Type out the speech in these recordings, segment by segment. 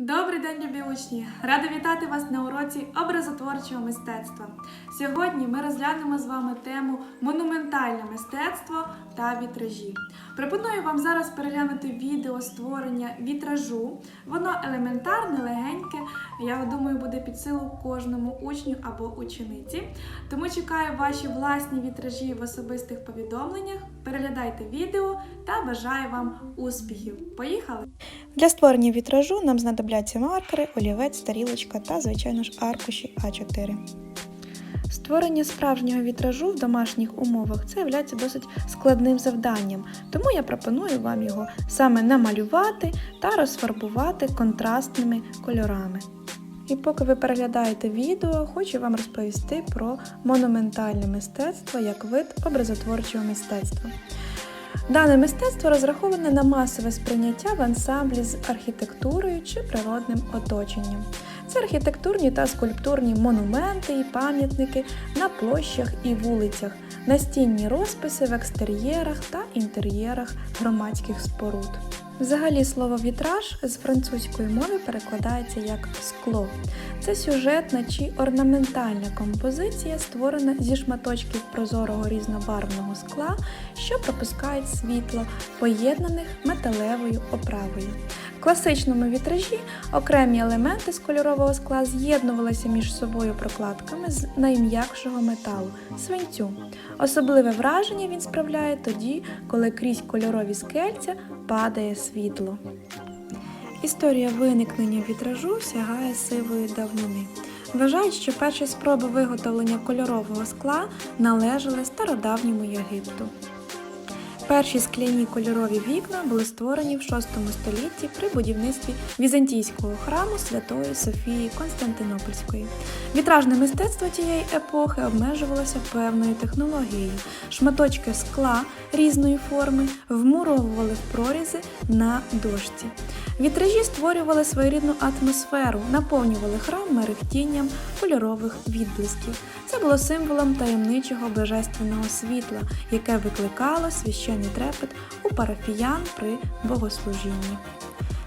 Добрий день, любі учні! Рада вітати вас на уроці образотворчого мистецтва. Сьогодні ми розглянемо з вами тему монументальне мистецтво та вітражі. Пропоную вам зараз переглянути відео створення вітражу. Воно елементарне, легеньке. Я думаю, буде під силу кожному учню або учениці. Тому чекаю ваші власні вітражі в особистих повідомленнях. Переглядайте відео та бажаю вам успіхів. Поїхали! Для створення вітражу нам знадобляться маркери, олівець, тарілочка та, звичайно ж, аркуші А4. Створення справжнього вітражу в домашніх умовах це є досить складним завданням, тому я пропоную вам його саме намалювати та розфарбувати контрастними кольорами. І поки ви переглядаєте відео, хочу вам розповісти про монументальне мистецтво як вид образотворчого мистецтва. Дане мистецтво розраховане на масове сприйняття в ансамблі з архітектурою чи природним оточенням. Це архітектурні та скульптурні монументи і пам'ятники на площах і вулицях, настінні розписи в екстер'єрах та інтер'єрах громадських споруд. Взагалі слово вітраж з французької мови перекладається як скло. Це сюжетна чи орнаментальна композиція, створена зі шматочків прозорого різнобарвного скла, що пропускають світло, поєднаних металевою оправою. В класичному вітражі окремі елементи з кольорового скла з'єднувалися між собою прокладками з найм'якшого металу свинцю. Особливе враження він справляє тоді, коли крізь кольорові скельця падає світло. Історія виникнення вітражу сягає сивої давнини. Вважають, що перші спроби виготовлення кольорового скла належали стародавньому Єгипту. Перші скляні кольорові вікна були створені в VI столітті при будівництві візантійського храму Святої Софії Константинопольської. Вітражне мистецтво тієї епохи обмежувалося певною технологією. Шматочки скла різної форми вмуровували в прорізи на дошці. Вітражі створювали своєрідну атмосферу, наповнювали храм мерехтінням кольорових відблисків. Це було символом таємничого божественного світла, яке викликало священний трепет у парафіян при богослужінні.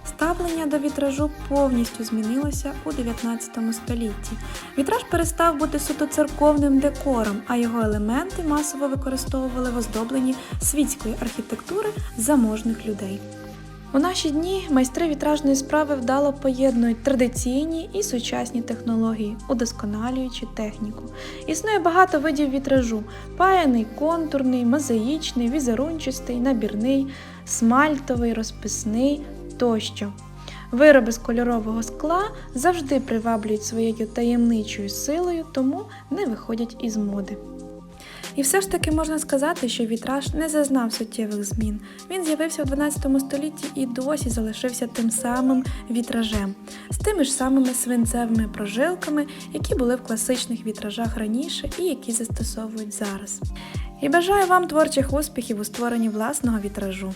Ставлення до вітражу повністю змінилося у 19 столітті. Вітраж перестав бути суто церковним декором, а його елементи масово використовували в оздобленні світської архітектури заможних людей. У наші дні майстри вітражної справи вдало поєднують традиційні і сучасні технології, удосконалюючи техніку. Існує багато видів вітражу: паяний, контурний, мозаїчний, візерунчастий, набірний, смальтовий, розписний тощо. Вироби з кольорового скла завжди приваблюють своєю таємничою силою, тому не виходять із моди. І все ж таки можна сказати, що вітраж не зазнав суттєвих змін. Він з'явився у 12 столітті і досі залишився тим самим вітражем, з тими ж самими свинцевими прожилками, які були в класичних вітражах раніше і які застосовують зараз. І бажаю вам творчих успіхів у створенні власного вітражу.